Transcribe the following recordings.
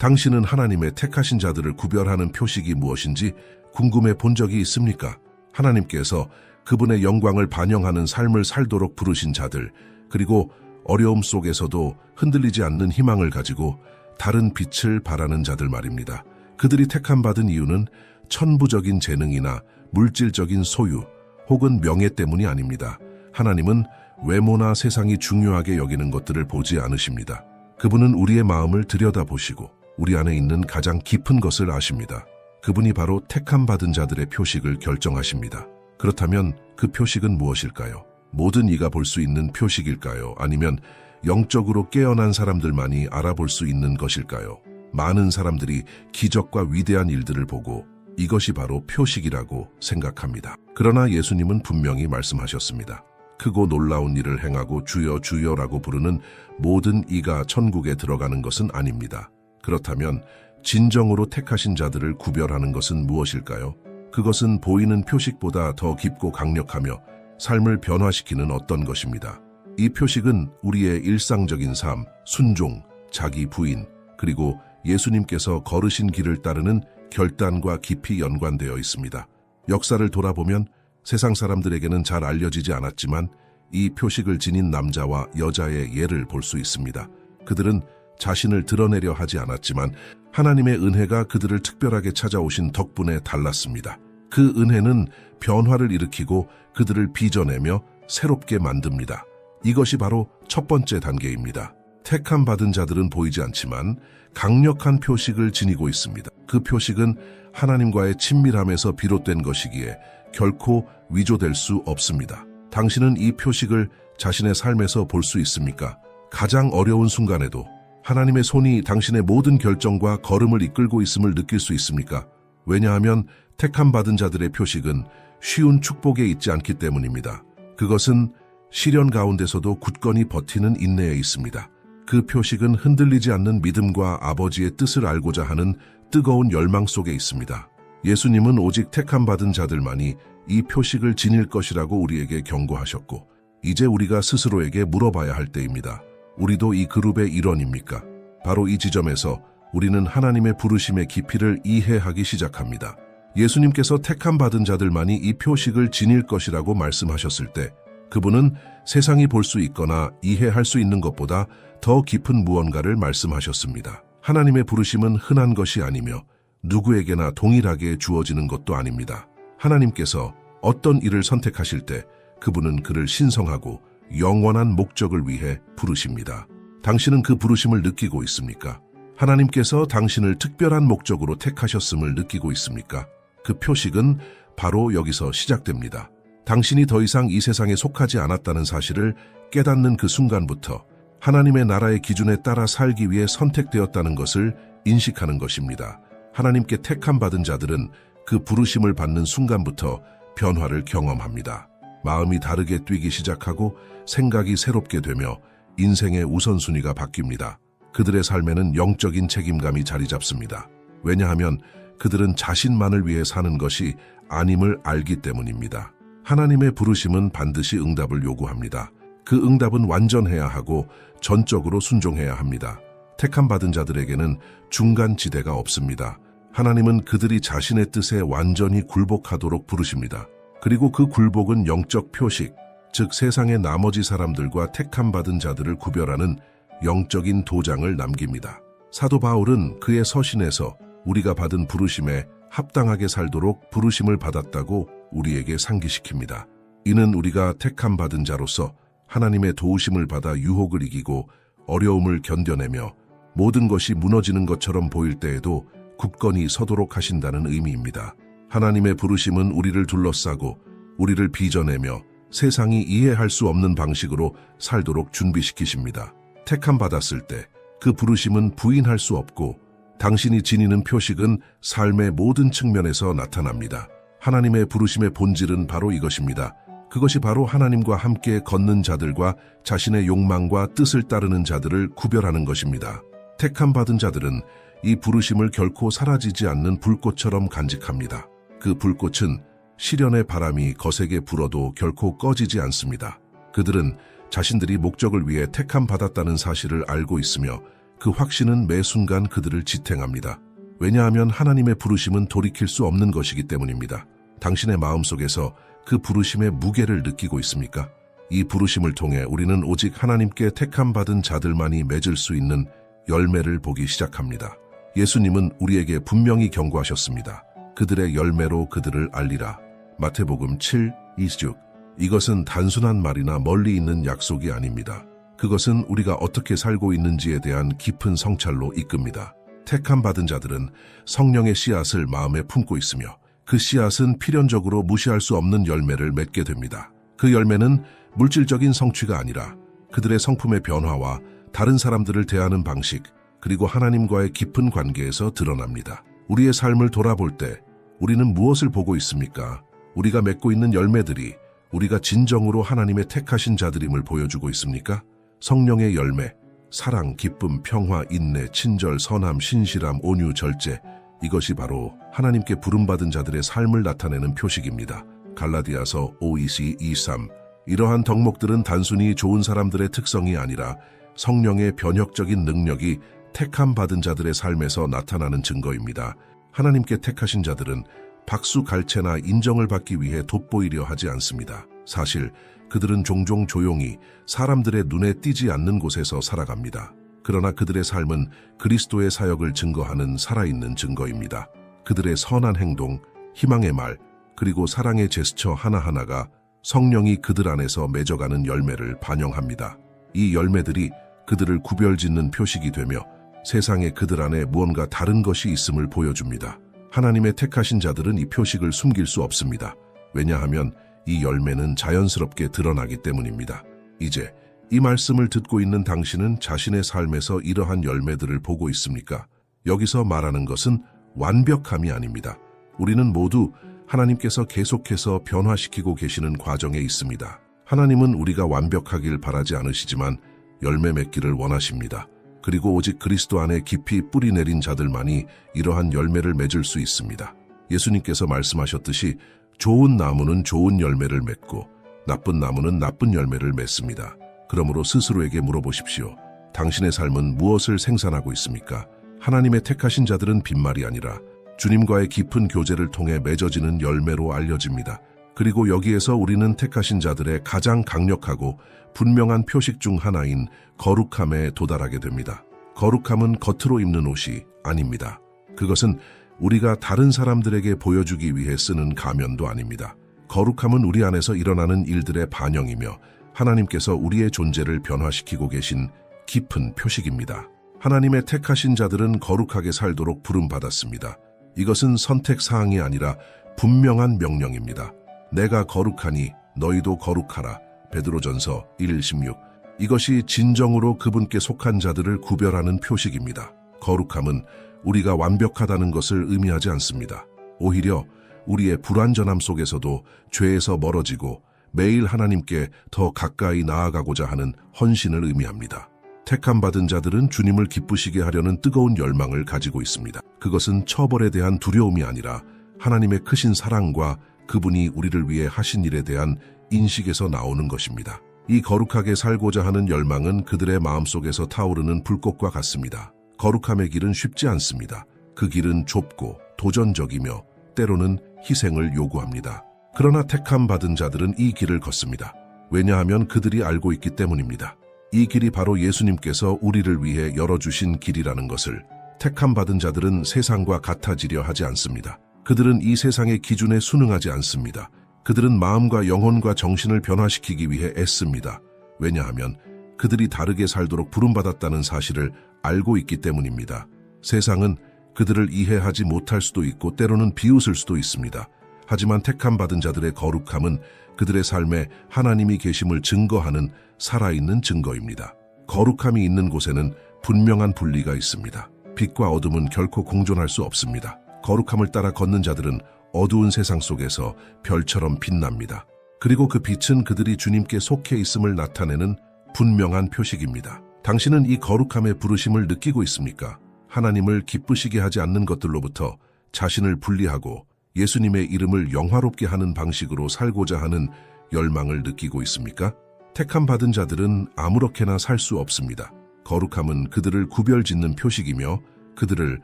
당신은 하나님의 택하신 자들을 구별하는 표식이 무엇인지 궁금해 본 적이 있습니까? 하나님께서 그분의 영광을 반영하는 삶을 살도록 부르신 자들, 그리고 어려움 속에서도 흔들리지 않는 희망을 가지고 다른 빛을 발하는 자들 말입니다. 그들이 택함 받은 이유는 천부적인 재능이나 물질적인 소유 혹은 명예 때문이 아닙니다. 하나님은 외모나 세상이 중요하게 여기는 것들을 보지 않으십니다. 그분은 우리의 마음을 들여다보시고 우리 안에 있는 가장 깊은 것을 아십니다. 그분이 바로 택함 받은 자들의 표식을 결정하십니다. 그렇다면 그 표식은 무엇일까요? 모든 이가 볼 수 있는 표식일까요? 아니면 영적으로 깨어난 사람들만이 알아볼 수 있는 것일까요? 많은 사람들이 기적과 위대한 일들을 보고 이것이 바로 표식이라고 생각합니다. 그러나 예수님은 분명히 말씀하셨습니다. 크고 놀라운 일을 행하고 주여 주여라고 부르는 모든 이가 천국에 들어가는 것은 아닙니다. 그렇다면 진정으로 택하신 자들을 구별하는 것은 무엇일까요? 그것은 보이는 표식보다 더 깊고 강력하며 삶을 변화시키는 어떤 것입니다. 이 표식은 우리의 일상적인 삶, 순종, 자기 부인, 그리고 예수님께서 걸으신 길을 따르는 결단과 깊이 연관되어 있습니다. 역사를 돌아보면 세상 사람들에게는 잘 알려지지 않았지만 이 표식을 지닌 남자와 여자의 예를 볼 수 있습니다. 그들은 자신을 드러내려 하지 않았지만 하나님의 은혜가 그들을 특별하게 찾아오신 덕분에 달랐습니다. 그 은혜는 변화를 일으키고 그들을 빚어내며 새롭게 만듭니다. 이것이 바로 첫 번째 단계입니다. 택함 받은 자들은 보이지 않지만 강력한 표식을 지니고 있습니다. 그 표식은 하나님과의 친밀함에서 비롯된 것이기에 결코 위조될 수 없습니다. 당신은 이 표식을 자신의 삶에서 볼 수 있습니까? 가장 어려운 순간에도 하나님의 손이 당신의 모든 결정과 걸음을 이끌고 있음을 느낄 수 있습니까? 왜냐하면 택함 받은 자들의 표식은 쉬운 축복에 있지 않기 때문입니다. 그것은 시련 가운데서도 굳건히 버티는 인내에 있습니다. 그 표식은 흔들리지 않는 믿음과 아버지의 뜻을 알고자 하는 뜨거운 열망 속에 있습니다. 예수님은 오직 택함 받은 자들만이 이 표식을 지닐 것이라고 우리에게 경고하셨고, 이제 우리가 스스로에게 물어봐야 할 때입니다. 우리도 이 그룹의 일원입니까? 바로 이 지점에서 우리는 하나님의 부르심의 깊이를 이해하기 시작합니다. 예수님께서 택함 받은 자들만이 이 표식을 지닐 것이라고 말씀하셨을 때 그분은 세상이 볼 수 있거나 이해할 수 있는 것보다 더 깊은 무언가를 말씀하셨습니다. 하나님의 부르심은 흔한 것이 아니며 누구에게나 동일하게 주어지는 것도 아닙니다. 하나님께서 어떤 일을 선택하실 때 그분은 그를 신성하고 영원한 목적을 위해 부르십니다. 당신은 그 부르심을 느끼고 있습니까? 하나님께서 당신을 특별한 목적으로 택하셨음을 느끼고 있습니까? 그 표식은 바로 여기서 시작됩니다. 당신이 더 이상 이 세상에 속하지 않았다는 사실을 깨닫는 그 순간부터 하나님의 나라의 기준에 따라 살기 위해 선택되었다는 것을 인식하는 것입니다. 하나님께 택함 받은 자들은 그 부르심을 받는 순간부터 변화를 경험합니다. 마음이 다르게 뛰기 시작하고 생각이 새롭게 되며 인생의 우선순위가 바뀝니다. 그들의 삶에는 영적인 책임감이 자리 잡습니다. 왜냐하면 그들은 자신만을 위해 사는 것이 아님을 알기 때문입니다. 하나님의 부르심은 반드시 응답을 요구합니다. 그 응답은 완전해야 하고 전적으로 순종해야 합니다. 택함 받은 자들에게는 중간 지대가 없습니다. 하나님은 그들이 자신의 뜻에 완전히 굴복하도록 부르십니다. 그리고 그 굴복은 영적 표식, 즉 세상의 나머지 사람들과 택함 받은 자들을 구별하는 영적인 도장을 남깁니다. 사도 바울은 그의 서신에서 우리가 받은 부르심에 합당하게 살도록 부르심을 받았다고 우리에게 상기시킵니다. 이는 우리가 택함 받은 자로서 하나님의 도우심을 받아 유혹을 이기고 어려움을 견뎌내며 모든 것이 무너지는 것처럼 보일 때에도 굳건히 서도록 하신다는 의미입니다. 하나님의 부르심은 우리를 둘러싸고 우리를 빚어내며 세상이 이해할 수 없는 방식으로 살도록 준비시키십니다. 택함 받았을 때 그 부르심은 부인할 수 없고 당신이 지니는 표식은 삶의 모든 측면에서 나타납니다. 하나님의 부르심의 본질은 바로 이것입니다. 그것이 바로 하나님과 함께 걷는 자들과 자신의 욕망과 뜻을 따르는 자들을 구별하는 것입니다. 택함 받은 자들은 이 부르심을 결코 사라지지 않는 불꽃처럼 간직합니다. 그 불꽃은 시련의 바람이 거세게 불어도 결코 꺼지지 않습니다. 그들은 자신들이 목적을 위해 택함 받았다는 사실을 알고 있으며 그 확신은 매 순간 그들을 지탱합니다. 왜냐하면 하나님의 부르심은 돌이킬 수 없는 것이기 때문입니다. 당신의 마음속에서 그 부르심의 무게를 느끼고 있습니까? 이 부르심을 통해 우리는 오직 하나님께 택함 받은 자들만이 맺을 수 있는 열매를 보기 시작합니다. 예수님은 우리에게 분명히 경고하셨습니다. 그들의 열매로 그들을 알리라. 마태복음 7, 26. 이것은 단순한 말이나 멀리 있는 약속이 아닙니다. 그것은 우리가 어떻게 살고 있는지에 대한 깊은 성찰로 이끕니다. 택함 받은 자들은 성령의 씨앗을 마음에 품고 있으며 그 씨앗은 필연적으로 무시할 수 없는 열매를 맺게 됩니다. 그 열매는 물질적인 성취가 아니라 그들의 성품의 변화와 다른 사람들을 대하는 방식, 그리고 하나님과의 깊은 관계에서 드러납니다. 우리의 삶을 돌아볼 때 우리는 무엇을 보고 있습니까? 우리가 맺고 있는 열매들이 우리가 진정으로 하나님의 택하신 자들임을 보여주고 있습니까? 성령의 열매, 사랑, 기쁨, 평화, 인내, 친절, 선함, 신실함, 온유, 절제. 이것이 바로 하나님께 부름받은 자들의 삶을 나타내는 표식입니다. 갈라디아서 5, 2, 23. 이러한 덕목들은 단순히 좋은 사람들의 특성이 아니라 성령의 변혁적인 능력이 택함 받은 자들의 삶에서 나타나는 증거입니다. 하나님께 택하신 자들은 박수 갈채나 인정을 받기 위해 돋보이려 하지 않습니다. 사실 그들은 종종 조용히 사람들의 눈에 띄지 않는 곳에서 살아갑니다. 그러나 그들의 삶은 그리스도의 사역을 증거하는 살아있는 증거입니다. 그들의 선한 행동, 희망의 말, 그리고 사랑의 제스처 하나하나가 성령이 그들 안에서 맺어가는 열매를 반영합니다. 이 열매들이 그들을 구별짓는 표식이 되며 세상에 그들 안에 무언가 다른 것이 있음을 보여줍니다. 하나님의 택하신 자들은 이 표식을 숨길 수 없습니다. 왜냐하면 이 열매는 자연스럽게 드러나기 때문입니다. 이제 이 말씀을 듣고 있는 당신은 자신의 삶에서 이러한 열매들을 보고 있습니까? 여기서 말하는 것은 완벽함이 아닙니다. 우리는 모두 하나님께서 계속해서 변화시키고 계시는 과정에 있습니다. 하나님은 우리가 완벽하길 바라지 않으시지만 열매 맺기를 원하십니다. 그리고 오직 그리스도 안에 깊이 뿌리 내린 자들만이 이러한 열매를 맺을 수 있습니다. 예수님께서 말씀하셨듯이 좋은 나무는 좋은 열매를 맺고 나쁜 나무는 나쁜 열매를 맺습니다. 그러므로 스스로에게 물어보십시오. 당신의 삶은 무엇을 생산하고 있습니까? 하나님의 택하신 자들은 빈말이 아니라 주님과의 깊은 교제를 통해 맺어지는 열매로 알려집니다. 그리고 여기에서 우리는 택하신 자들의 가장 강력하고 분명한 표식 중 하나인 거룩함에 도달하게 됩니다. 거룩함은 겉으로 입는 옷이 아닙니다. 그것은 우리가 다른 사람들에게 보여주기 위해 쓰는 가면도 아닙니다. 거룩함은 우리 안에서 일어나는 일들의 반영이며 하나님께서 우리의 존재를 변화시키고 계신 깊은 표식입니다. 하나님의 택하신 자들은 거룩하게 살도록 부름받았습니다. 이것은 선택 사항이 아니라 분명한 명령입니다. 내가 거룩하니 너희도 거룩하라. 베드로전서 1:16. 이것이 진정으로 그분께 속한 자들을 구별하는 표식입니다. 거룩함은 우리가 완벽하다는 것을 의미하지 않습니다. 오히려 우리의 불완전함 속에서도 죄에서 멀어지고 매일 하나님께 더 가까이 나아가고자 하는 헌신을 의미합니다. 택함 받은 자들은 주님을 기쁘시게 하려는 뜨거운 열망을 가지고 있습니다. 그것은 처벌에 대한 두려움이 아니라 하나님의 크신 사랑과 그분이 우리를 위해 하신 일에 대한 인식에서 나오는 것입니다. 이 거룩하게 살고자 하는 열망은 그들의 마음속에서 타오르는 불꽃과 같습니다. 거룩함의 길은 쉽지 않습니다. 그 길은 좁고 도전적이며 때로는 희생을 요구합니다. 그러나 택함 받은 자들은 이 길을 걷습니다. 왜냐하면 그들이 알고 있기 때문입니다. 이 길이 바로 예수님께서 우리를 위해 열어주신 길이라는 것을 택함 받은 자들은 세상과 같아지려 하지 않습니다. 그들은 이 세상의 기준에 순응하지 않습니다. 그들은 마음과 영혼과 정신을 변화시키기 위해 애씁니다. 왜냐하면 그들이 다르게 살도록 부름받았다는 사실을 알고 있기 때문입니다. 세상은 그들을 이해하지 못할 수도 있고 때로는 비웃을 수도 있습니다. 하지만 택함 받은 자들의 거룩함은 그들의 삶에 하나님이 계심을 증거하는 살아있는 증거입니다. 거룩함이 있는 곳에는 분명한 분리가 있습니다. 빛과 어둠은 결코 공존할 수 없습니다. 거룩함을 따라 걷는 자들은 어두운 세상 속에서 별처럼 빛납니다. 그리고 그 빛은 그들이 주님께 속해 있음을 나타내는 분명한 표식입니다. 당신은 이 거룩함의 부르심을 느끼고 있습니까? 하나님을 기쁘시게 하지 않는 것들로부터 자신을 분리하고 예수님의 이름을 영화롭게 하는 방식으로 살고자 하는 열망을 느끼고 있습니까? 택함 받은 자들은 아무렇게나 살 수 없습니다. 거룩함은 그들을 구별짓는 표식이며 그들을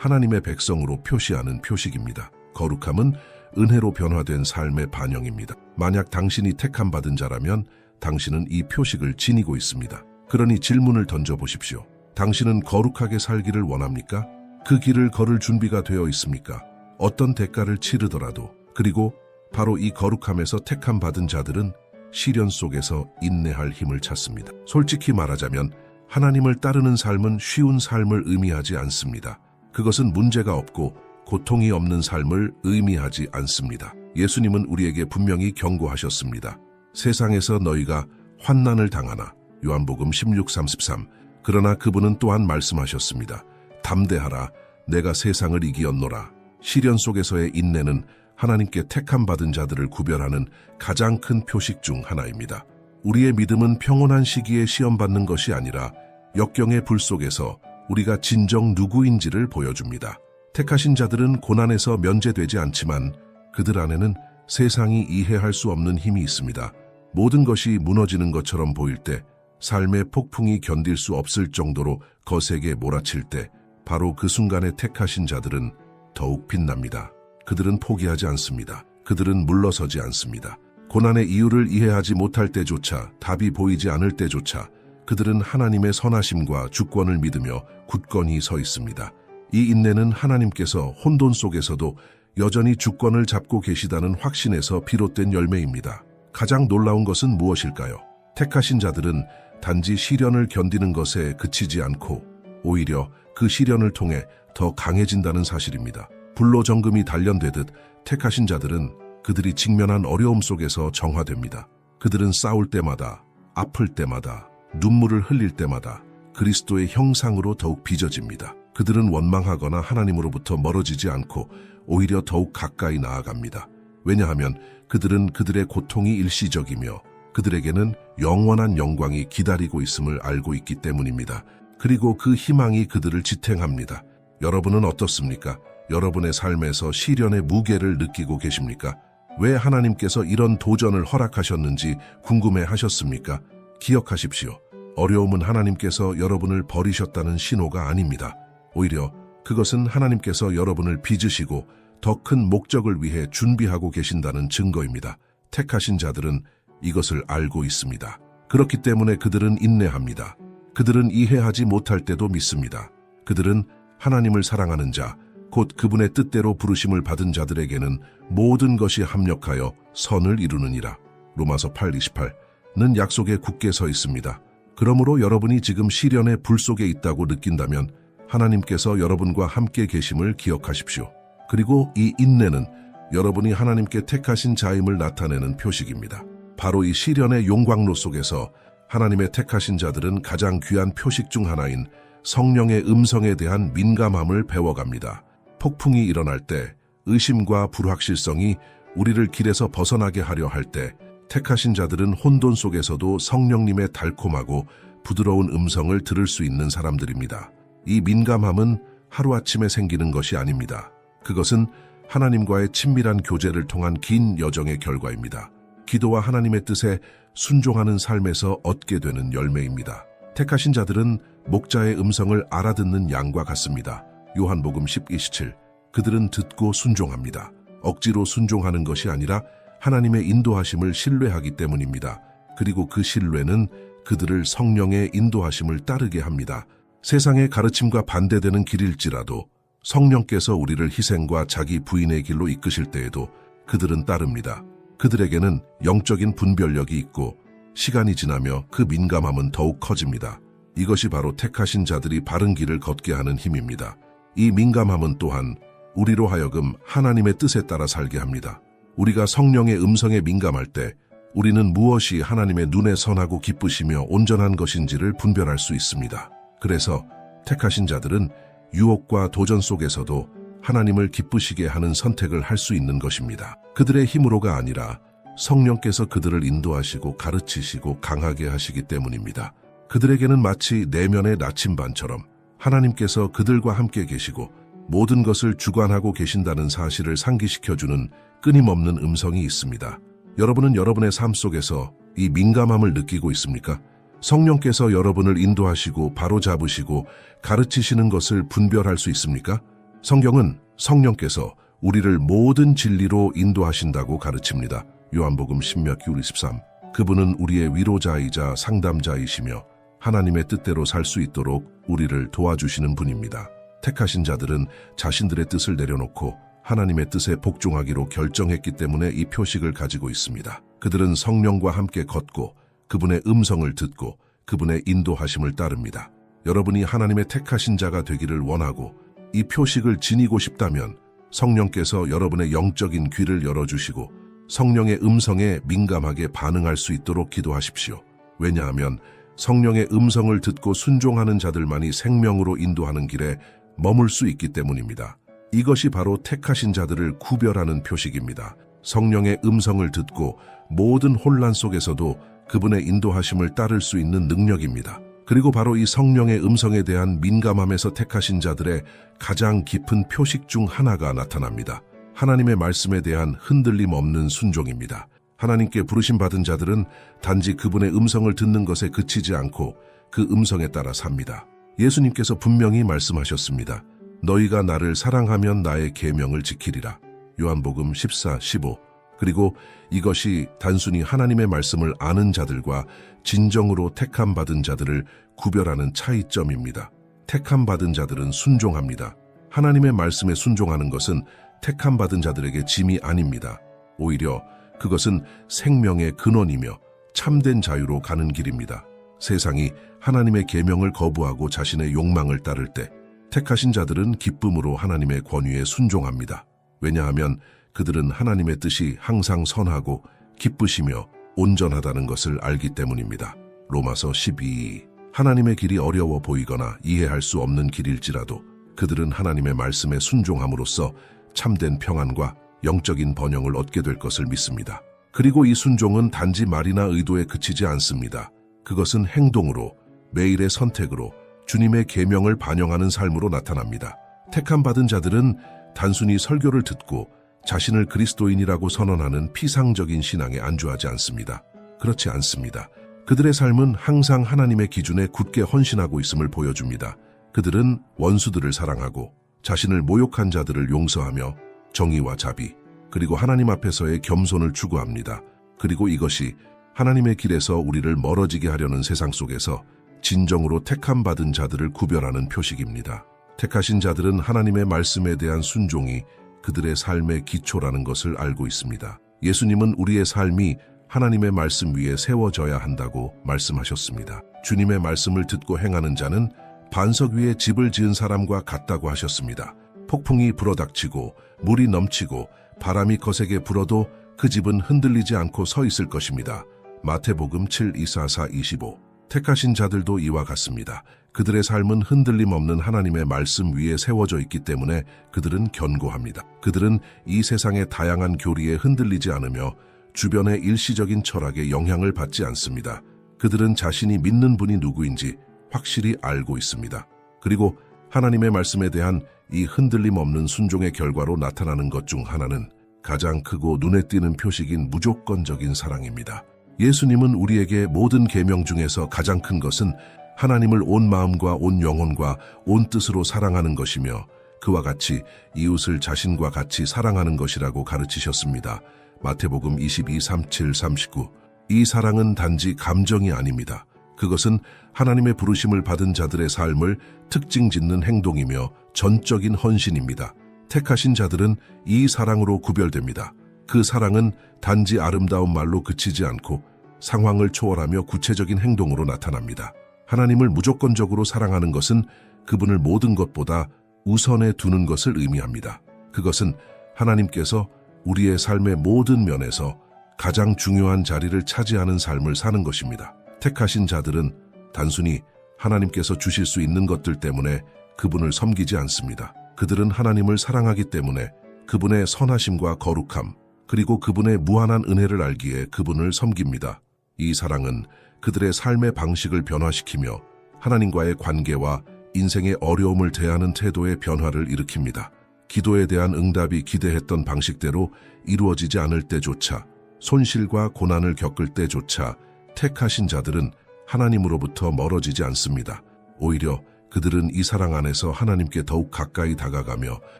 하나님의 백성으로 표시하는 표식입니다. 거룩함은 은혜로 변화된 삶의 반영입니다. 만약 당신이 택함 받은 자라면 당신은 이 표식을 지니고 있습니다. 그러니 질문을 던져보십시오. 당신은 거룩하게 살기를 원합니까? 그 길을 걸을 준비가 되어 있습니까? 어떤 대가를 치르더라도 그리고 바로 이 거룩함에서 택함 받은 자들은 시련 속에서 인내할 힘을 찾습니다. 솔직히 말하자면 하나님을 따르는 삶은 쉬운 삶을 의미하지 않습니다. 그것은 문제가 없고 고통이 없는 삶을 의미하지 않습니다. 예수님은 우리에게 분명히 경고하셨습니다. 세상에서 너희가 환난을 당하나 요한복음 16:33 그러나 그분은 또한 말씀하셨습니다. 담대하라 내가 세상을 이기었노라. 시련 속에서의 인내는 하나님께 택함 받은 자들을 구별하는 가장 큰 표식 중 하나입니다. 우리의 믿음은 평온한 시기에 시험받는 것이 아니라 역경의 불 속에서 우리가 진정 누구인지를 보여줍니다. 택하신 자들은 고난에서 면제되지 않지만 그들 안에는 세상이 이해할 수 없는 힘이 있습니다. 모든 것이 무너지는 것처럼 보일 때, 삶의 폭풍이 견딜 수 없을 정도로 거세게 몰아칠 때, 바로 그 순간에 택하신 자들은 더욱 빛납니다. 그들은 포기하지 않습니다. 그들은 물러서지 않습니다. 고난의 이유를 이해하지 못할 때조차, 답이 보이지 않을 때조차, 그들은 하나님의 선하심과 주권을 믿으며 굳건히 서 있습니다. 이 인내는 하나님께서 혼돈 속에서도 여전히 주권을 잡고 계시다는 확신에서 비롯된 열매입니다. 가장 놀라운 것은 무엇일까요? 택하신 자들은 단지 시련을 견디는 것에 그치지 않고 오히려 그 시련을 통해 더 강해진다는 사실입니다. 불로 정금이 단련되듯 택하신 자들은 그들이 직면한 어려움 속에서 정화됩니다. 그들은 싸울 때마다, 아플 때마다, 눈물을 흘릴 때마다 그리스도의 형상으로 더욱 빚어집니다. 그들은 원망하거나 하나님으로부터 멀어지지 않고 오히려 더욱 가까이 나아갑니다. 왜냐하면 그들은 그들의 고통이 일시적이며 그들에게는 영원한 영광이 기다리고 있음을 알고 있기 때문입니다. 그리고 그 희망이 그들을 지탱합니다. 여러분은 어떻습니까? 여러분의 삶에서 시련의 무게를 느끼고 계십니까? 왜 하나님께서 이런 도전을 허락하셨는지 궁금해 하셨습니까? 기억하십시오. 어려움은 하나님께서 여러분을 버리셨다는 신호가 아닙니다. 오히려 그것은 하나님께서 여러분을 빚으시고 더 큰 목적을 위해 준비하고 계신다는 증거입니다. 택하신 자들은 이것을 알고 있습니다. 그렇기 때문에 그들은 인내합니다. 그들은 이해하지 못할 때도 믿습니다. 그들은 하나님을 사랑하는 자, 곧 그분의 뜻대로 부르심을 받은 자들에게는 모든 것이 합력하여 선을 이루느니라. 로마서 8:28 는 약속에 굳게 서 있습니다. 그러므로 여러분이 지금 시련의 불 속에 있다고 느낀다면 하나님께서 여러분과 함께 계심을 기억하십시오. 그리고 이 인내는 여러분이 하나님께 택하신 자임을 나타내는 표식입니다. 바로 이 시련의 용광로 속에서 하나님의 택하신 자들은 가장 귀한 표식 중 하나인 성령의 음성에 대한 민감함을 배워갑니다. 폭풍이 일어날 때 의심과 불확실성이 우리를 길에서 벗어나게 하려 할때 택하신 자들은 혼돈 속에서도 성령님의 달콤하고 부드러운 음성을 들을 수 있는 사람들입니다. 이 민감함은 하루아침에 생기는 것이 아닙니다. 그것은 하나님과의 친밀한 교제를 통한 긴 여정의 결과입니다. 기도와 하나님의 뜻에 순종하는 삶에서 얻게 되는 열매입니다. 택하신 자들은 목자의 음성을 알아듣는 양과 같습니다. 요한복음 10:27 그들은 듣고 순종합니다. 억지로 순종하는 것이 아니라 하나님의 인도하심을 신뢰하기 때문입니다. 그리고 그 신뢰는 그들을 성령의 인도하심을 따르게 합니다. 세상의 가르침과 반대되는 길일지라도 성령께서 우리를 희생과 자기 부인의 길로 이끄실 때에도 그들은 따릅니다. 그들에게는 영적인 분별력이 있고 시간이 지나며 그 민감함은 더욱 커집니다. 이것이 바로 택하신 자들이 바른 길을 걷게 하는 힘입니다. 이 민감함은 또한 우리로 하여금 하나님의 뜻에 따라 살게 합니다. 우리가 성령의 음성에 민감할 때 우리는 무엇이 하나님의 눈에 선하고 기쁘시며 온전한 것인지를 분별할 수 있습니다. 그래서 택하신 자들은 유혹과 도전 속에서도 하나님을 기쁘시게 하는 선택을 할 수 있는 것입니다. 그들의 힘으로가 아니라 성령께서 그들을 인도하시고 가르치시고 강하게 하시기 때문입니다. 그들에게는 마치 내면의 나침반처럼 하나님께서 그들과 함께 계시고 모든 것을 주관하고 계신다는 사실을 상기시켜주는 끊임없는 음성이 있습니다. 여러분은 여러분의 삶 속에서 이 민감함을 느끼고 있습니까? 성령께서 여러분을 인도하시고 바로 잡으시고 가르치시는 것을 분별할 수 있습니까? 성경은 성령께서 우리를 모든 진리로 인도하신다고 가르칩니다. 요한복음 10몇 9 23. 그분은 우리의 위로자이자 상담자이시며 하나님의 뜻대로 살 수 있도록 우리를 도와주시는 분입니다. 택하신 자들은 자신들의 뜻을 내려놓고 하나님의 뜻에 복종하기로 결정했기 때문에 이 표식을 가지고 있습니다. 그들은 성령과 함께 걷고 그분의 음성을 듣고 그분의 인도하심을 따릅니다. 여러분이 하나님의 택하신 자가 되기를 원하고 이 표식을 지니고 싶다면 성령께서 여러분의 영적인 귀를 열어주시고 성령의 음성에 민감하게 반응할 수 있도록 기도하십시오. 왜냐하면 성령의 음성을 듣고 순종하는 자들만이 생명으로 인도하는 길에 머물 수 있기 때문입니다. 이것이 바로 택하신 자들을 구별하는 표식입니다. 성령의 음성을 듣고 모든 혼란 속에서도 그분의 인도하심을 따를 수 있는 능력입니다. 그리고 바로 이 성령의 음성에 대한 민감함에서 택하신 자들의 가장 깊은 표식 중 하나가 나타납니다. 하나님의 말씀에 대한 흔들림 없는 순종입니다. 하나님께 부르심 받은 자들은 단지 그분의 음성을 듣는 것에 그치지 않고 그 음성에 따라 삽니다. 예수님께서 분명히 말씀하셨습니다. 너희가 나를 사랑하면 나의 계명을 지키리라. 요한복음 14, 15. 그리고 이것이 단순히 하나님의 말씀을 아는 자들과 진정으로 택함 받은 자들을 구별하는 차이점입니다. 택함 받은 자들은 순종합니다. 하나님의 말씀에 순종하는 것은 택함 받은 자들에게 짐이 아닙니다. 오히려 그것은 생명의 근원이며 참된 자유로 가는 길입니다. 세상이 하나님의 계명을 거부하고 자신의 욕망을 따를 때 택하신 자들은 기쁨으로 하나님의 권위에 순종합니다. 왜냐하면 그들은 하나님의 뜻이 항상 선하고 기쁘시며 온전하다는 것을 알기 때문입니다. 로마서 12. 하나님의 길이 어려워 보이거나 이해할 수 없는 길일지라도 그들은 하나님의 말씀에 순종함으로써 참된 평안과 영적인 번영을 얻게 될 것을 믿습니다. 그리고 이 순종은 단지 말이나 의도에 그치지 않습니다. 그것은 행동으로, 매일의 선택으로 주님의 계명을 반영하는 삶으로 나타납니다. 택함 받은 자들은 단순히 설교를 듣고 자신을 그리스도인이라고 선언하는 피상적인 신앙에 안주하지 않습니다. 그렇지 않습니다. 그들의 삶은 항상 하나님의 기준에 굳게 헌신하고 있음을 보여줍니다. 그들은 원수들을 사랑하고 자신을 모욕한 자들을 용서하며 정의와 자비, 그리고 하나님 앞에서의 겸손을 추구합니다. 그리고 이것이 하나님의 길에서 우리를 멀어지게 하려는 세상 속에서 진정으로 택함 받은 자들을 구별하는 표식입니다. 택하신 자들은 하나님의 말씀에 대한 순종이 그들의 삶의 기초라는 것을 알고 있습니다. 예수님은 우리의 삶이 하나님의 말씀 위에 세워져야 한다고 말씀하셨습니다. 주님의 말씀을 듣고 행하는 자는 반석 위에 집을 지은 사람과 같다고 하셨습니다. 폭풍이 불어닥치고 물이 넘치고 바람이 거세게 불어도 그 집은 흔들리지 않고 서 있을 것입니다. 마태복음 7, 24, 25 택하신 자들도 이와 같습니다. 그들의 삶은 흔들림 없는 하나님의 말씀 위에 세워져 있기 때문에 그들은 견고합니다. 그들은 이 세상의 다양한 교리에 흔들리지 않으며 주변의 일시적인 철학에 영향을 받지 않습니다. 그들은 자신이 믿는 분이 누구인지 확실히 알고 있습니다. 그리고 하나님의 말씀에 대한 이 흔들림 없는 순종의 결과로 나타나는 것 중 하나는 가장 크고 눈에 띄는 표식인 무조건적인 사랑입니다. 예수님은 우리에게 모든 계명 중에서 가장 큰 것은 하나님을 온 마음과 온 영혼과 온 뜻으로 사랑하는 것이며 그와 같이 이웃을 자신과 같이 사랑하는 것이라고 가르치셨습니다. 마태복음 22, 37, 39. 이 사랑은 단지 감정이 아닙니다. 그것은 하나님의 부르심을 받은 자들의 삶을 특징 짓는 행동이며 전적인 헌신입니다. 택하신 자들은 이 사랑으로 구별됩니다. 그 사랑은 단지 아름다운 말로 그치지 않고 상황을 초월하며 구체적인 행동으로 나타납니다. 하나님을 무조건적으로 사랑하는 것은 그분을 모든 것보다 우선에 두는 것을 의미합니다. 그것은 하나님께서 우리의 삶의 모든 면에서 가장 중요한 자리를 차지하는 삶을 사는 것입니다. 택하신 자들은 단순히 하나님께서 주실 수 있는 것들 때문에 그분을 섬기지 않습니다. 그들은 하나님을 사랑하기 때문에 그분의 선하심과 거룩함, 그리고 그분의 무한한 은혜를 알기에 그분을 섬깁니다. 이 사랑은 그들의 삶의 방식을 변화시키며 하나님과의 관계와 인생의 어려움을 대하는 태도의 변화를 일으킵니다. 기도에 대한 응답이 기대했던 방식대로 이루어지지 않을 때조차, 손실과 고난을 겪을 때조차 택하신 자들은 하나님으로부터 멀어지지 않습니다. 오히려 그들은 이 사랑 안에서 하나님께 더욱 가까이 다가가며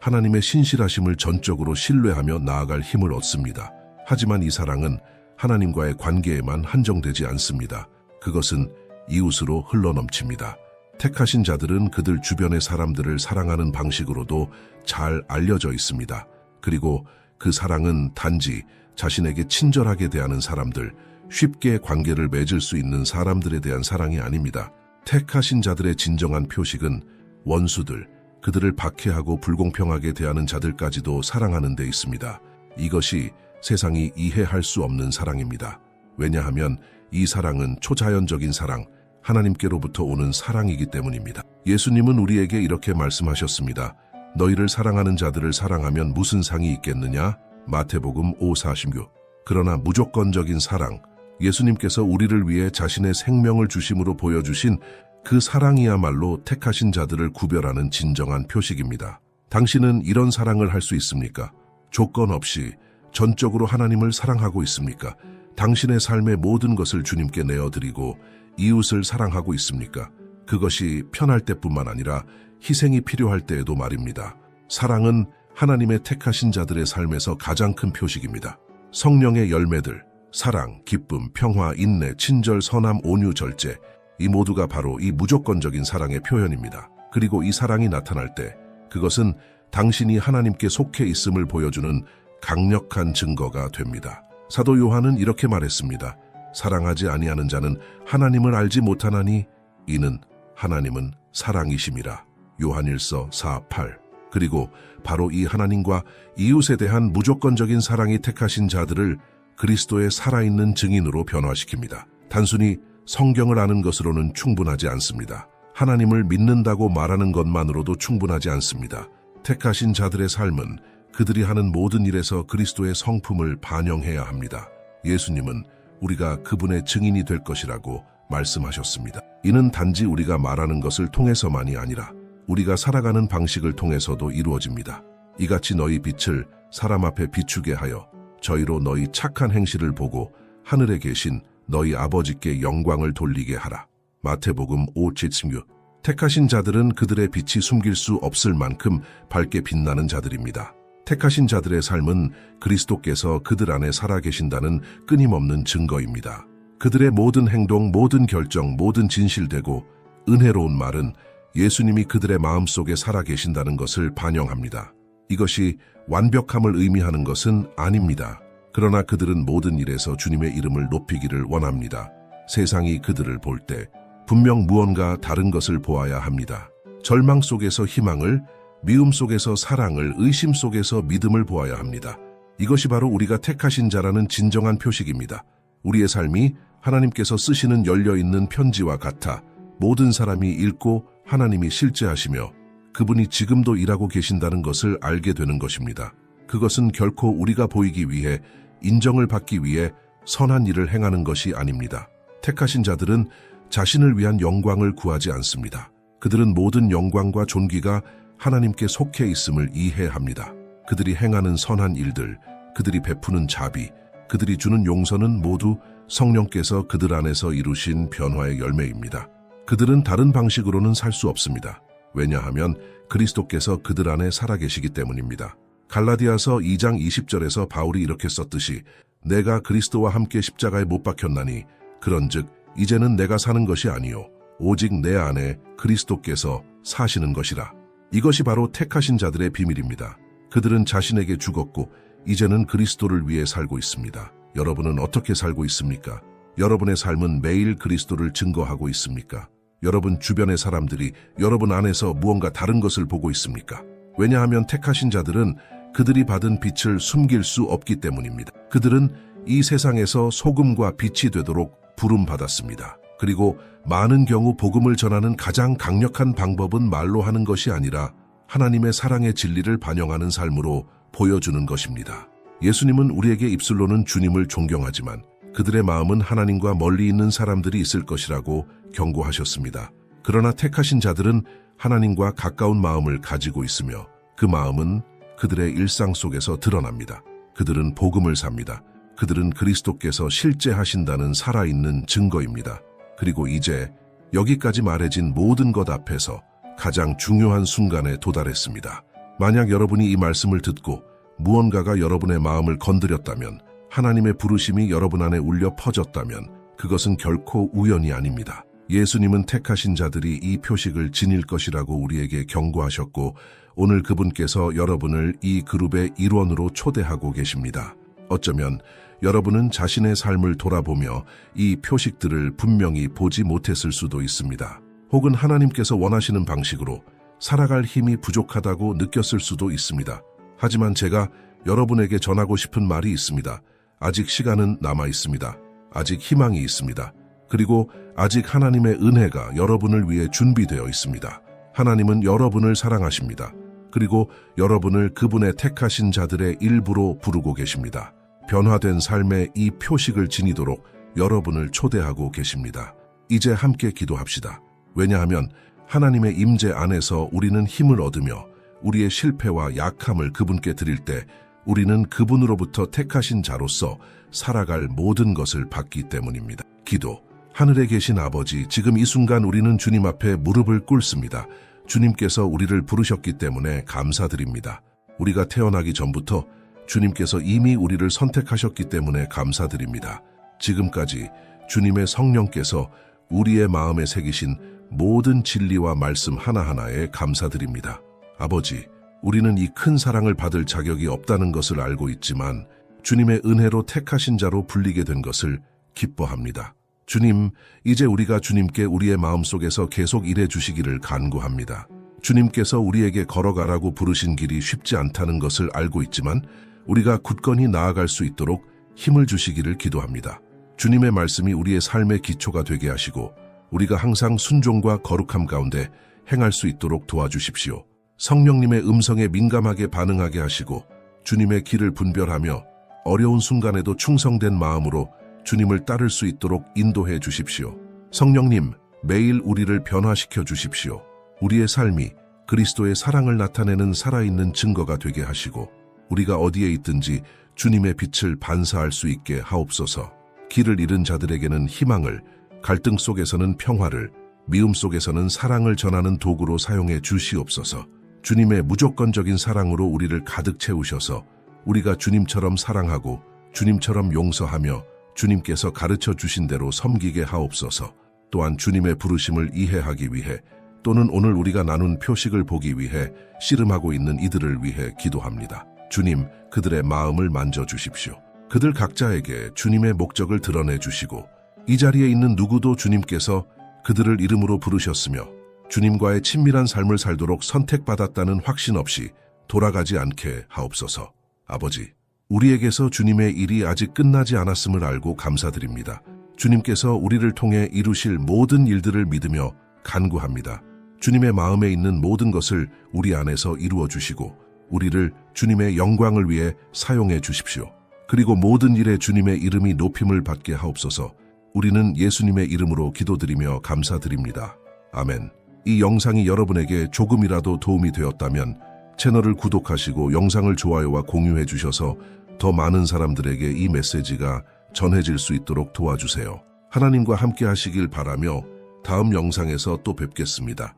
하나님의 신실하심을 전적으로 신뢰하며 나아갈 힘을 얻습니다. 하지만 이 사랑은 하나님과의 관계에만 한정되지 않습니다. 그것은 이웃으로 흘러넘칩니다. 택하신 자들은 그들 주변의 사람들을 사랑하는 방식으로도 잘 알려져 있습니다. 그리고 그 사랑은 단지 자신에게 친절하게 대하는 사람들, 쉽게 관계를 맺을 수 있는 사람들에 대한 사랑이 아닙니다. 택하신 자들의 진정한 표식은 원수들, 그들을 박해하고 불공평하게 대하는 자들까지도 사랑하는 데 있습니다. 이것이 세상이 이해할 수 없는 사랑입니다. 왜냐하면 이 사랑은 초자연적인 사랑, 하나님께로부터 오는 사랑이기 때문입니다. 예수님은 우리에게 이렇게 말씀하셨습니다. 너희를 사랑하는 자들을 사랑하면 무슨 상이 있겠느냐? 마태복음 5:46. 그러나 무조건적인 사랑, 예수님께서 우리를 위해 자신의 생명을 주심으로 보여주신 그 사랑이야말로 택하신 자들을 구별하는 진정한 표식입니다. 당신은 이런 사랑을 할 수 있습니까? 조건 없이 전적으로 하나님을 사랑하고 있습니까? 당신의 삶의 모든 것을 주님께 내어드리고 이웃을 사랑하고 있습니까? 그것이 편할 때뿐만 아니라 희생이 필요할 때에도 말입니다. 사랑은 하나님의 택하신 자들의 삶에서 가장 큰 표식입니다. 성령의 열매들, 사랑, 기쁨, 평화, 인내, 친절, 선함, 온유, 절제, 이 모두가 바로 이 무조건적인 사랑의 표현입니다. 그리고 이 사랑이 나타날 때 그것은 당신이 하나님께 속해 있음을 보여주는 강력한 증거가 됩니다. 사도 요한은 이렇게 말했습니다. 사랑하지 아니하는 자는 하나님을 알지 못하나니 이는 하나님은 사랑이심이라. 요한일서 4, 8. 그리고 바로 이 하나님과 이웃에 대한 무조건적인 사랑이 택하신 자들을 그리스도의 살아있는 증인으로 변화시킵니다. 단순히 성경을 아는 것으로는 충분하지 않습니다. 하나님을 믿는다고 말하는 것만으로도 충분하지 않습니다. 택하신 자들의 삶은 그들이 하는 모든 일에서 그리스도의 성품을 반영해야 합니다. 예수님은 우리가 그분의 증인이 될 것이라고 말씀하셨습니다. 이는 단지 우리가 말하는 것을 통해서만이 아니라 우리가 살아가는 방식을 통해서도 이루어집니다. 이같이 너희 빛을 사람 앞에 비추게 하여 저희로 너희 착한 행실을 보고 하늘에 계신 너희 아버지께 영광을 돌리게 하라. 마태복음 5.76 택하신 자들은 그들의 빛이 숨길 수 없을 만큼 밝게 빛나는 자들입니다. 택하신 자들의 삶은 그리스도께서 그들 안에 살아계신다는 끊임없는 증거입니다. 그들의 모든 행동, 모든 결정, 모든 진실되고 은혜로운 말은 예수님이 그들의 마음속에 살아계신다는 것을 반영합니다. 이것이 완벽함을 의미하는 것은 아닙니다. 그러나 그들은 모든 일에서 주님의 이름을 높이기를 원합니다. 세상이 그들을 볼 때 분명 무언가 다른 것을 보아야 합니다. 절망 속에서 희망을, 미움 속에서 사랑을, 의심 속에서 믿음을 보아야 합니다. 이것이 바로 우리가 택하신 자라는 진정한 표식입니다. 우리의 삶이 하나님께서 쓰시는 열려있는 편지와 같아 모든 사람이 읽고 하나님이 실제하시며 그분이 지금도 일하고 계신다는 것을 알게 되는 것입니다. 그것은 결코 우리가 보이기 위해 인정을 받기 위해 선한 일을 행하는 것이 아닙니다. 택하신 자들은 자신을 위한 영광을 구하지 않습니다. 그들은 모든 영광과 존귀가 하나님께 속해 있음을 이해합니다. 그들이 행하는 선한 일들, 그들이 베푸는 자비, 그들이 주는 용서는 모두 성령께서 그들 안에서 이루신 변화의 열매입니다. 그들은 다른 방식으로는 살 수 없습니다. 왜냐하면 그리스도께서 그들 안에 살아계시기 때문입니다. 갈라디아서 2장 20절에서 바울이 이렇게 썼듯이 내가 그리스도와 함께 십자가에 못 박혔나니 그런즉 이제는 내가 사는 것이 아니요 오직 내 안에 그리스도께서 사시는 것이라. 이것이 바로 택하신 자들의 비밀입니다. 그들은 자신에게 죽었고 이제는 그리스도를 위해 살고 있습니다. 여러분은 어떻게 살고 있습니까? 여러분의 삶은 매일 그리스도를 증거하고 있습니까? 여러분 주변의 사람들이 여러분 안에서 무언가 다른 것을 보고 있습니까? 왜냐하면 택하신 자들은 그들이 받은 빛을 숨길 수 없기 때문입니다. 그들은 이 세상에서 소금과 빛이 되도록 부름받았습니다. 그리고 많은 경우 복음을 전하는 가장 강력한 방법은 말로 하는 것이 아니라 하나님의 사랑의 진리를 반영하는 삶으로 보여주는 것입니다. 예수님은 우리에게 입술로는 주님을 존경하지만 그들의 마음은 하나님과 멀리 있는 사람들이 있을 것이라고 경고하셨습니다. 그러나 택하신 자들은 하나님과 가까운 마음을 가지고 있으며 그 마음은 그들의 일상 속에서 드러납니다. 그들은 복음을 삽니다. 그들은 그리스도께서 실제 하신다는 살아있는 증거입니다. 그리고 이제 여기까지 말해진 모든 것 앞에서 가장 중요한 순간에 도달했습니다. 만약 여러분이 이 말씀을 듣고 무언가가 여러분의 마음을 건드렸다면 하나님의 부르심이 여러분 안에 울려 퍼졌다면 그것은 결코 우연이 아닙니다. 예수님은 택하신 자들이 이 표식을 지닐 것이라고 우리에게 경고하셨고 오늘 그분께서 여러분을 이 그룹의 일원으로 초대하고 계십니다. 어쩌면 여러분은 자신의 삶을 돌아보며 이 표식들을 분명히 보지 못했을 수도 있습니다. 혹은 하나님께서 원하시는 방식으로 살아갈 힘이 부족하다고 느꼈을 수도 있습니다. 하지만 제가 여러분에게 전하고 싶은 말이 있습니다. 아직 시간은 남아 있습니다. 아직 희망이 있습니다. 그리고 아직 하나님의 은혜가 여러분을 위해 준비되어 있습니다. 하나님은 여러분을 사랑하십니다. 그리고 여러분을 그분의 택하신 자들의 일부로 부르고 계십니다. 변화된 삶의 이 표식을 지니도록 여러분을 초대하고 계십니다. 이제 함께 기도합시다. 왜냐하면 하나님의 임재 안에서 우리는 힘을 얻으며 우리의 실패와 약함을 그분께 드릴 때 우리는 그분으로부터 택하신 자로서 살아갈 모든 것을 받기 때문입니다. 기도. 하늘에 계신 아버지, 지금 이 순간 우리는 주님 앞에 무릎을 꿇습니다. 주님께서 우리를 부르셨기 때문에 감사드립니다. 우리가 태어나기 전부터 주님께서 이미 우리를 선택하셨기 때문에 감사드립니다. 지금까지 주님의 성령께서 우리의 마음에 새기신 모든 진리와 말씀 하나하나에 감사드립니다. 아버지, 우리는 이 큰 사랑을 받을 자격이 없다는 것을 알고 있지만 주님의 은혜로 택하신 자로 불리게 된 것을 기뻐합니다. 주님, 이제 우리가 주님께 우리의 마음속에서 계속 일해 주시기를 간구합니다. 주님께서 우리에게 걸어가라고 부르신 길이 쉽지 않다는 것을 알고 있지만 우리가 굳건히 나아갈 수 있도록 힘을 주시기를 기도합니다. 주님의 말씀이 우리의 삶의 기초가 되게 하시고 우리가 항상 순종과 거룩함 가운데 행할 수 있도록 도와주십시오. 성령님의 음성에 민감하게 반응하게 하시고 주님의 길을 분별하며 어려운 순간에도 충성된 마음으로 주님을 따를 수 있도록 인도해 주십시오. 성령님, 매일 우리를 변화시켜 주십시오. 우리의 삶이 그리스도의 사랑을 나타내는 살아있는 증거가 되게 하시고 우리가 어디에 있든지 주님의 빛을 반사할 수 있게 하옵소서. 길을 잃은 자들에게는 희망을, 갈등 속에서는 평화를, 미움 속에서는 사랑을 전하는 도구로 사용해 주시옵소서. 주님의 무조건적인 사랑으로 우리를 가득 채우셔서 우리가 주님처럼 사랑하고 주님처럼 용서하며 주님께서 가르쳐 주신 대로 섬기게 하옵소서. 또한 주님의 부르심을 이해하기 위해 또는 오늘 우리가 나눈 표식을 보기 위해 씨름하고 있는 이들을 위해 기도합니다. 주님, 그들의 마음을 만져 주십시오. 그들 각자에게 주님의 목적을 드러내 주시고 이 자리에 있는 누구도 주님께서 그들을 이름으로 부르셨으며 주님과의 친밀한 삶을 살도록 선택받았다는 확신 없이 돌아가지 않게 하옵소서. 아버지, 우리에게서 주님의 일이 아직 끝나지 않았음을 알고 감사드립니다. 주님께서 우리를 통해 이루실 모든 일들을 믿으며 간구합니다. 주님의 마음에 있는 모든 것을 우리 안에서 이루어 주시고 우리를 주님의 영광을 위해 사용해 주십시오. 그리고 모든 일에 주님의 이름이 높임을 받게 하옵소서. 우리는 예수님의 이름으로 기도드리며 감사드립니다. 아멘. 이 영상이 여러분에게 조금이라도 도움이 되었다면 채널을 구독하시고 영상을 좋아요와 공유해 주셔서 더 많은 사람들에게 이 메시지가 전해질 수 있도록 도와주세요. 하나님과 함께 하시길 바라며 다음 영상에서 또 뵙겠습니다.